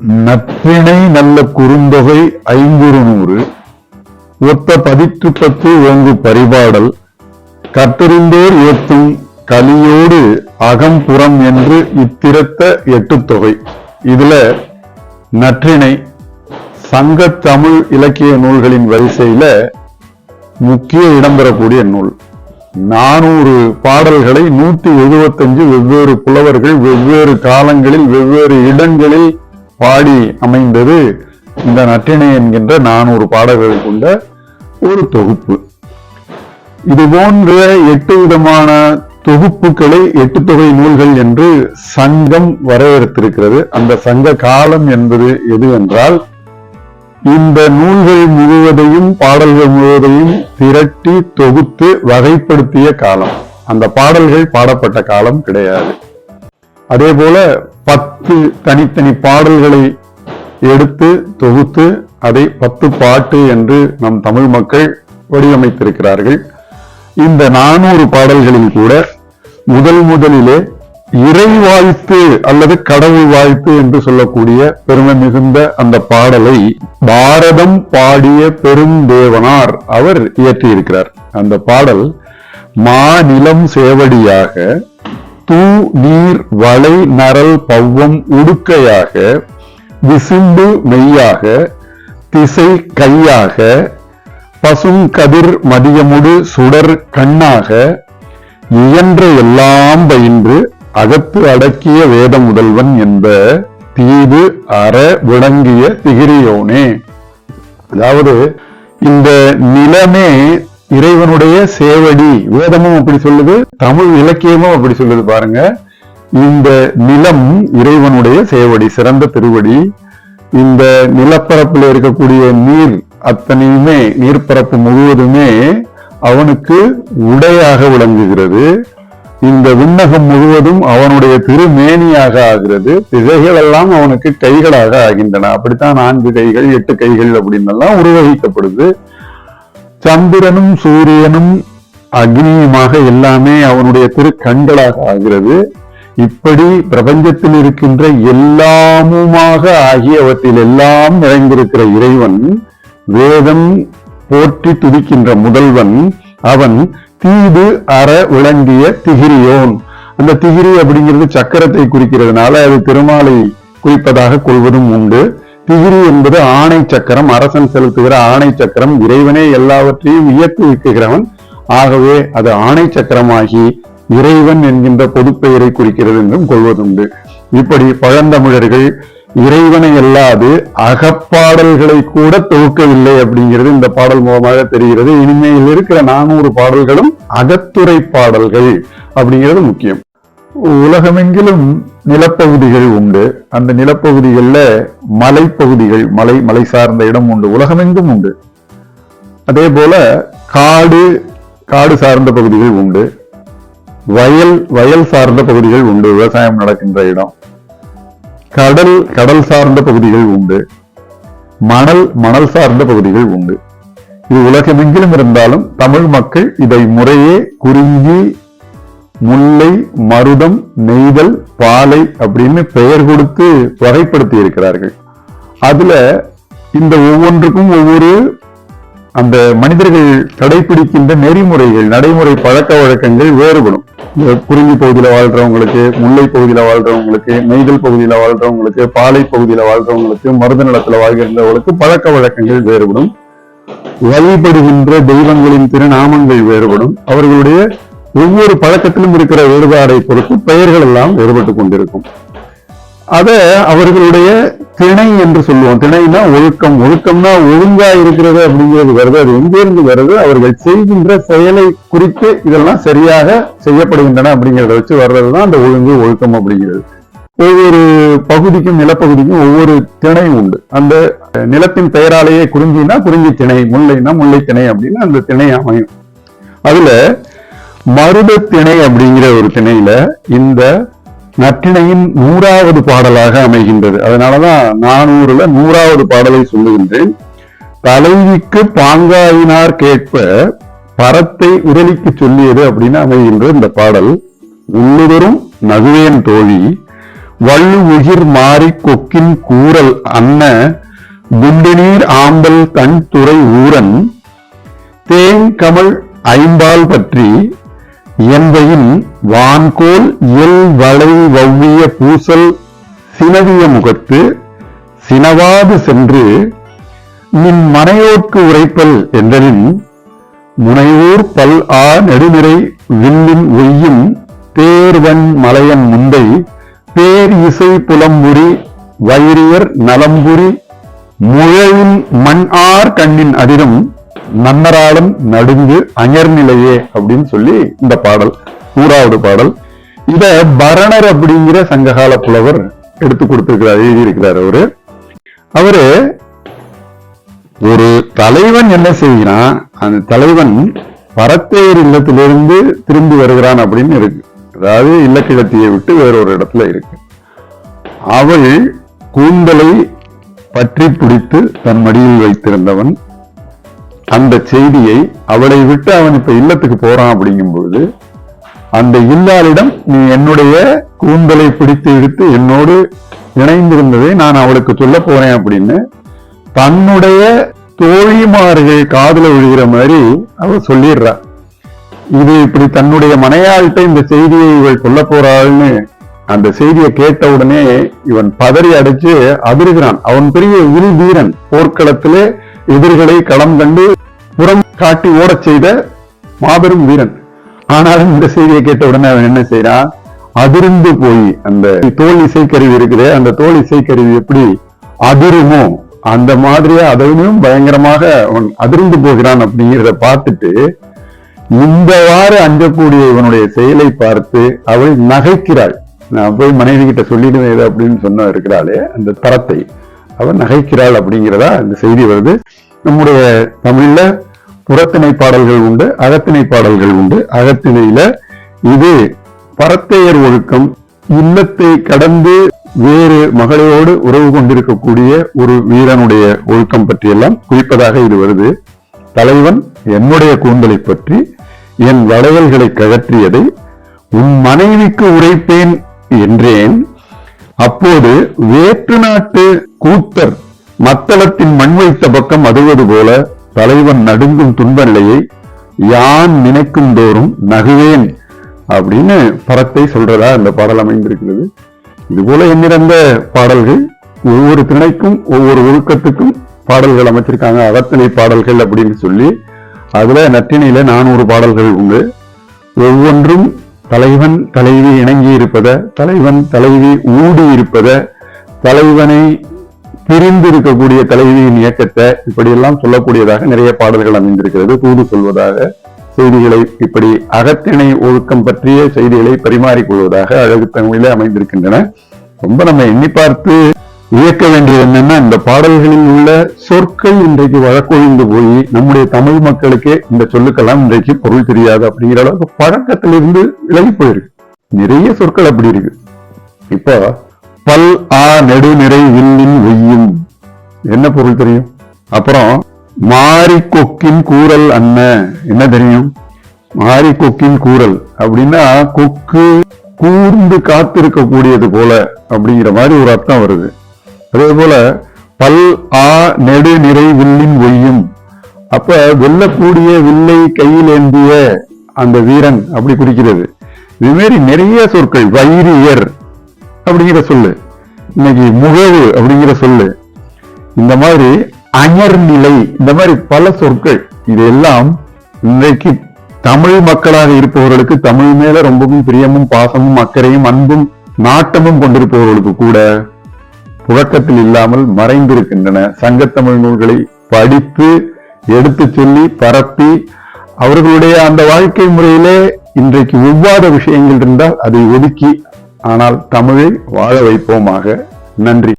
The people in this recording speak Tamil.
நற்றிணை நல்ல குறுந்தொகை ஐங்குறு நூறு ஒத்த பதிற்று பத்து ஓங்கு பரிபாடல். கற்றறிந்தோர் ஏத்தும் கலியோடு அகம்புறம் என்று இத்திரத்த எட்டு தொகை இதுல நற்றிணை சங்க தமிழ் இலக்கிய நூல்களின் வரிசையில முக்கிய இடம் பெறக்கூடிய நூல். நானூறு பாடல்களை நூத்தி எழுபத்தஞ்சு வெவ்வேறு புலவர்கள் வெவ்வேறு காலங்களில் வெவ்வேறு இடங்களில் பாடி அமைந்தது. இந்த நற்றிணை என்கின்ற நானூறு பாடல்கள் கொண்ட ஒரு தொகுப்பு. இது போன்ற எட்டு விதமான தொகுப்புகளை எட்டு தொகை நூல்கள் என்று சங்கம் வரையறுத்திருக்கிறது. அந்த சங்க காலம் என்பது எது என்றால் இந்த நூல்கள் முழுவதையும் பாடல்கள் முழுவதையும் திரட்டி தொகுத்து வகைப்படுத்திய காலம். அந்த பாடல்கள் பாடப்பட்ட காலம் கிடையாது. அதே போல பத்து தனித்தனி பாடல்களை எடுத்து தொகுத்து அதை பத்து பாட்டு என்று நம் தமிழ் மக்கள் வடிவமைத்திருக்கிறார்கள். இந்த நானூறு பாடல்களில் கூட முதல் முதலிலே இறை வாழ்த்து அல்லது கடவுள் வாழ்த்து என்று சொல்லக்கூடிய பெருமை மிகுந்த அந்த பாடலை பாரதம் பாடிய பெருந்தேவனார் அவர் இயற்றியிருக்கிறார். அந்த பாடல் மாநிலம் சேவடியாக தூ நீர் வளை நரல் பவ்வம் உடுக்கையாக விசும்பு மெய்யாக திசை கையாக பசுங்கதிர் மதியமுடு சுடர் கண்ணாக இயன்ற எல்லாம் பயின்று அகத்து அடக்கிய வேத முதல்வன் என்ப தீது அற விளங்கிய திகிரியோனே. அதாவது இந்த நிலமே இறைவனுடைய சேவடி வேதமும் அப்படி சொல்லுது தமிழ் இலக்கியமும் அப்படி சொல்லுது பாருங்க. இந்த நிலம் இறைவனுடைய சேவடி சிறந்த திருவடி. இந்த நிலப்பரப்பில் இருக்கக்கூடிய நீர் அத்தனையுமே நீர்ப்பரப்பு முழுவதுமே அவனுக்கு உடையாக விளங்குகிறது. இந்த விண்ணகம் முழுவதும் அவனுடைய திருமேனியாக ஆகிறது. திசைகள் எல்லாம் அவனுக்கு கைகளாக ஆகின்றன. அப்படித்தான் நான்கு கைகள் எட்டு கைகள் அப்படின்னு எல்லாம் உருவகிக்கப்படுது. சந்திரனும் சூரியனும் அக்னியுமாக எல்லாமே அவனுடைய திரு கண்களாக ஆகிறது. இப்படி பிரபஞ்சத்தில் இருக்கின்ற எல்லாமுமாக ஆகியவற்றில் எல்லாம் நிறைந்திருக்கிற இறைவன் வேதம் போற்றி துதிக்கின்ற முதல்வன் அவன் தீது அற விளங்கிய திகிரியோன். அந்த திகிரி அப்படிங்கிறது சக்கரத்தை குறிக்கிறதுனால அது திருமாலை குறிப்பதாக கொள்வதும் உண்டு. திகிரி என்பது ஆணை சக்கரம் அரசன் செலுத்துகிற ஆணை சக்கரம் இறைவனே எல்லாவற்றையும் இயக்குவிக்குகிறவன் ஆகவே அது ஆணை சக்கரமாகி இறைவன் என்கின்ற பொதுப்பெயரை குறிக்கிறது என்றும் கொள்வதுண்டு. இப்படி பழந்தமிழர்கள் இறைவனை அல்லாது அகப்பாடல்களை கூட தொகுக்கவில்லை அப்படிங்கிறது இந்த பாடல் மூலமாக தெரிகிறது. இனிமேல் இருக்கிற நானூறு பாடல்களும் அகத்துறை பாடல்கள் அப்படிங்கிறது முக்கியம். உலகமெங்கிலும் நிலப்பகுதிகள் உண்டு. அந்த நிலப்பகுதிகளில் மலைப்பகுதிகள் மலை மலை சார்ந்த இடம் உண்டு. உலகமெங்கும் உண்டு. அதே போல காடு காடு சார்ந்த பகுதிகள் உண்டு. வயல் வயல் சார்ந்த பகுதிகள் உண்டு. விவசாயம் நடக்கின்ற இடம். கடல் கடல் சார்ந்த பகுதிகள் உண்டு. மணல் மணல் சார்ந்த பகுதிகள் உண்டு. இது உலகமெங்கிலும் இருந்தாலும் தமிழ் மக்கள் இதை முறையே குறிஞ்சி முல்லை மருதம் நெய்தல் பாலை அப்படின்னு பெயர் கொடுத்து வகைப்படுத்தி இருக்கிறார்கள். அதுல இந்த ஒவ்வொன்றுக்கும் ஒவ்வொரு அந்த மனிதர்கள் கடைபிடிக்கின்ற நெறிமுறைகள் நடைமுறை பழக்க வழக்கங்கள் வேறுபடும். இந்த குறிஞ்சி பகுதியில வாழ்றவங்களுக்கு முல்லை பகுதியில வாழ்றவங்களுக்கு நெய்தல் பகுதியில வாழ்றவங்களுக்கு பாலை பகுதியில வாழ்றவங்களுக்கு மருத நிலத்தில் வாழ்கிறவங்களுக்கு பழக்க வழக்கங்கள் வேறுபடும். வழிபடுகின்ற தெய்வங்களின் திருநாமங்கள் வேறுபடும். அவர்களுடைய ஒவ்வொரு பழக்கத்திலும் இருக்கிற வேறுபாடை பொறுத்து பெயர்கள் எல்லாம் வேறுபட்டு கொண்டிருக்கும். அத அவர்களுடைய திணை என்று சொல்லுவோம். திணைனா ஒழுக்கம். ஒழுக்கம்னா ஒழுங்கா இருக்கிறது அப்படிங்கிறது வருது. அது எங்கிருந்து வருது? அவர்கள் செய்கின்ற செயலை குறித்து இதெல்லாம் சரியாக செய்யப்படுகின்றன அப்படிங்கிறத வச்சு வர்றதுதான் அந்த ஒழுங்கு ஒழுக்கம் அப்படிங்கிறது. ஒவ்வொரு பகுதிக்கும் நிலப்பகுதிக்கும் ஒவ்வொரு திணை உண்டு. அந்த நிலத்தின் பெயராலேயே குறிஞ்சினா குறிஞ்சி திணை முல்லைனா முல்லை திணை அப்படின்னா அந்த திணை அமையும். அதுல மருத திணை அப்படிங்கிற ஒரு திணையில இந்த நற்றிணையின் நூறாவது பாடலாக அமைகின்றது. அதனாலதான் நானூறுல நூறாவது பாடலை சொல்லுகின்றேன். தலைவிக்கு பாங்காயினார் கேட்ப பரத்தை உடலிக்கு சொல்லியது அப்படின்னு அமைகின்ற இந்த பாடல். உள்ளுதரும் நகுவேன் தோழி வள்ளு உயிர் மாறி கொக்கின் கூறல் அன்ன குண்டுநீர் ஆம்பல் கண் துறை ஊரன் தேங்கமள் ஐம்பால் பற்றி என்பையின் வான்கோல் எல் வளை வவ்விய பூசல் சினவிய முகத்து சினவாது சென்று நின் மனையோர்க்கு உரைப்பல் என்றனின் முனைவோர் பல் ஆ நெடுநிறை வில்லின் ஒய்யும் தேர்வன் மலையன் முந்தை பேர் இசை புலம்புரி வைரியர் நலம்புரி முழையின் மண் ஆர் கண்ணின் அதிரும் நன்னராலும் நடுங்கு அயர்நிலையே அப்படின்னு சொல்லி இந்த பாடல் நூறாவது பாடல். இத பரணர் அப்படிங்கிற சங்ககால புலவர் எடுத்து கொடுத்திருக்கிறார் எழுதியிருக்கிறார் அவரு. அவரு ஒரு தலைவன் என்ன செய்கிறான்? அந்த தலைவன் பரத்தேர் இல்லத்திலிருந்து திரும்பி வருகிறான் அப்படின்னு இருக்கு. அதாவது இல்லக்கிழத்தியை விட்டு வேறொரு இடத்துல இருக்கு. அவள் கூந்தலை பற்றி பிடித்து தன் மடியில் வைத்திருந்தவன் அந்த செய்தியை அவளை விட்டு அவன் இப்ப இல்லத்துக்கு போறான் அப்படிங்கும் பொழுது அந்த இல்லாளிடம் நீ என்னுடைய கூந்தலை பிடித்து இழுத்து என்னோடு இணைந்திருந்ததை நான் அவளுக்கு சொல்ல போறேன் அப்படின்னு தன்னுடைய தோழிமார்கள் காதல விழுகிற மாதிரி அவ சொல்லிடுறா. இது இப்படி தன்னுடைய மனையாள்கிட்ட இந்த செய்தியை இவள் சொல்ல போறாள்னு அந்த செய்தியை கேட்ட உடனே இவன் பதறி அடைச்சு அதிர்கிறான். அவன் பெரிய உரு வீரன் போர்க்களத்திலே எதிர்களை களம் கண்டு புறம் காட்டி ஓடச் செய்த மாபெரும் வீரன். ஆனாலும் இந்த செய்தியை கேட்ட உடனே அவன் என்ன செய்யறான் அதிர்ந்து போய் அந்த தோல் இசைக்கருவி இருக்குது அந்த தோல் இசைக்கருவி எப்படி அதிருமோ அந்த மாதிரியே அதையும் பயங்கரமாக அவன் அதிர்ந்து போகிறான் அப்படிங்கிறத பார்த்துட்டு இந்தவாறு அஞ்சக்கூடிய இவனுடைய செயலை பார்த்து அவள் நகைக்கிறாள். நான் போய் மனைவி கிட்ட சொல்லிடுவேன் அப்படின்னு சொன்ன இருக்கிறாளே அந்த தரத்தை. அவன் நகைக்கிறாள் அப்படிங்கிறதா இந்த செய்தி வருது. நம்முடைய தமிழ்ல புறத்திணை பாடல்கள் உண்டு அகத்திணை பாடல்கள் உண்டு. அகத்திணையில இது பரத்தையர் ஒழுக்கம் இல்லத்தை கடந்து வேறு மகளோடு உறவு கொண்டிருக்கக்கூடிய ஒரு வீரனுடைய ஒழுக்கம் பற்றியெல்லாம் குறிப்பதாக இது வருது. தலைவன் என்னுடைய கூந்தலை பற்றி என் வளையல்களை கழற்றியதை உன் மனைவிக்கு உரைப்பேன் என்றேன். அப்போது வேற்று நாட்டு கூத்தர் மத்தளத்தின் மண் வைத்த பக்கம் அதுவது போல தலைவன் நடுங்கும் துன்ப நிலையை யான் நினைக்கும் தோறும் நகுவேன் அப்படின்னு பரத்தை சொல்றதா அந்த பாடல் அமைந்திருக்கிறது. இது போல எண்ணிறந்த பாடல்கள் ஒவ்வொரு திணைக்கும் ஒவ்வொரு ஒழுக்கத்துக்கும் பாடல்கள் அமைச்சிருக்காங்க. அகத்திணை பாடல்கள் அப்படின்னு சொல்லி அதுல நற்றிணையில நானூறு பாடல்கள் உண்டு. ஒவ்வொன்றும் தலைவன் தலைவி இணங்கி இருப்பத தலைவன் தலைவி ஊடி இருப்பத தலைவனை பிரிந்து இருக்கக்கூடிய தலைவியின் இயக்கத்தை இப்படியெல்லாம் சொல்லக்கூடியதாக நிறைய பாடல்கள் அமைந்திருக்கிறது. தூது சொல்வதாக செய்திகளை இப்படி அகத்திணை ஒழுக்கம் பற்றிய செய்திகளை பரிமாறிக்கொள்வதாக அழகு தமிழிலே அமைந்திருக்கின்றன. ரொம்ப நம்ம எண்ணி பார்த்து இயக்க வேண்டியது என்னன்னா இந்த பாடல்களில் உள்ள சொற்கள் இன்றைக்கு வழக்கொழிந்து போய் நம்முடைய தமிழ் மக்களுக்கே இந்த சொல்லுக்கெல்லாம் இன்றைக்கு பொருள் தெரியாது அப்படிங்கிற அளவுக்கு பழக்கத்திலிருந்து விலகி போயிருக்கு. நிறைய சொற்கள் அப்படி இருக்கு. இப்போ பல் ஆ நெடுநிறை வில்லின் ஒய்யும் என்ன பொருள் தெரியும்? அப்புறம் மாரி கொக்கின் கூறல் அன்ன. என்ன தெரியும்? மாரி கொக்கின் கூறல். அப்படின்னா கொக்கு கூர்ந்து காத்திருக்கக்கூடியது போல அப்படிங்கிற மாதிரி ஒரு அர்த்தம் வருது. அதே போல பல் ஆ நெடு நிறை வில்லின் ஒய்யும் அப்ப வெல்லக்கூடிய வில்லை கையில் ஏந்திய அந்த வீரன் அப்படி குறிக்கிறது. இது மாதிரி நிறைய சொற்கள் வைரியர் அப்படிங்கிற சொல்லு. இன்னைக்கு முகவு அப்படிங்கிற சொல்லு. இந்த மாதிரி அயர்நிலை இந்த மாதிரி பல சொற்கள் இதெல்லாம் இன்றைக்கு தமிழ் மக்களாக இருப்பவர்களுக்கு தமிழ் மேல ரொம்பவும் பிரியமும் பாசமும் அக்கறையும் அன்பும் நாட்டமும் கொண்டிருப்பவர்களுக்கு கூட புழக்கத்தில் இல்லாமல் மறைந்திருக்கின்றன. சங்கத்தமிழ் நூல்களை படித்து எடுத்து சொல்லி பரப்பி அவர்களுடைய அந்த வாழ்க்கை முறையிலே இன்றைக்கு ஒவ்வாத விஷயங்கள் இருந்தால் அதை ஒதுக்கி ஆனால் தமிழை வாழ வைப்போமாக. நன்றி.